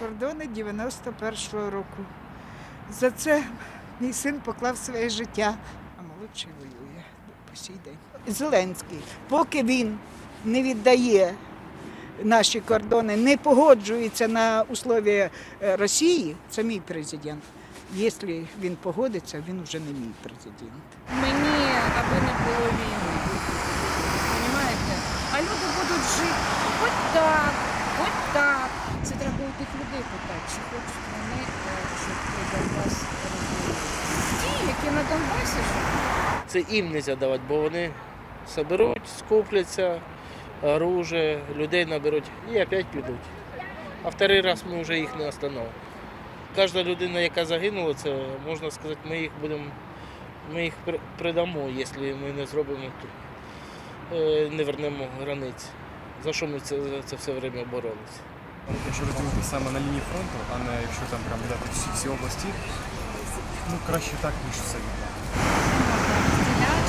кордони 91-го року. За це мій син поклав своє життя, а молодший воює по сій день. Зеленський, поки він не віддає наші кордони, не погоджується на условия е, Росії, це мій президент. Якщо він погодиться, він вже не мій президент. Мені аби Це треба у тих людей питати, чи хочуть вони, е, щоб Донбас. Ті, які на Донбасі живуть. Це їм не можна давати, бо вони соберуть, скупляться, оружие, людей наберуть і опять підуть. А вторий раз ми вже їх не остановимо. Кожна людина, яка загинула, це можна сказати, ми їх будемо, ми їх придамо, якщо ми не зробимо е, не вернемо границі. За що ми це, це все время боролися? Якщо розділити саме на лінії фронту, а не якщо там прям видати всі, всі області, ну краще так, ніж все віддати.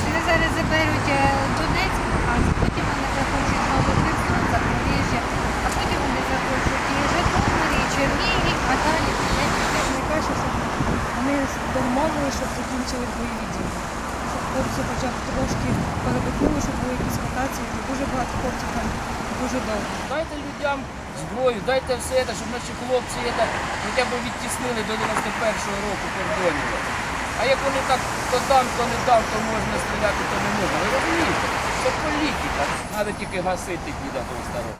Вони зараз заберуть е, Донецьк, а потім вони захочуть Новохерсон, Запоріжжя, а потім вони захочуть і Житомир, і Чернігів, а далі все. Найкраще, щоб вони домовили, щоб закінчили бойові дії. Щоб хлопці хоча б трошки передихнули, щоб були якісь ротації. Дуже багато хлопців там дуже довго. Дайте людям зброю, дайте все це, щоб наші хлопці це, хоча б відтіснили до 91-го року кордонів. А як вони так то там, то не там, то можна стріляти, то не можна. Ви розумієте? Це політика. Треба тільки гасити діда того старого.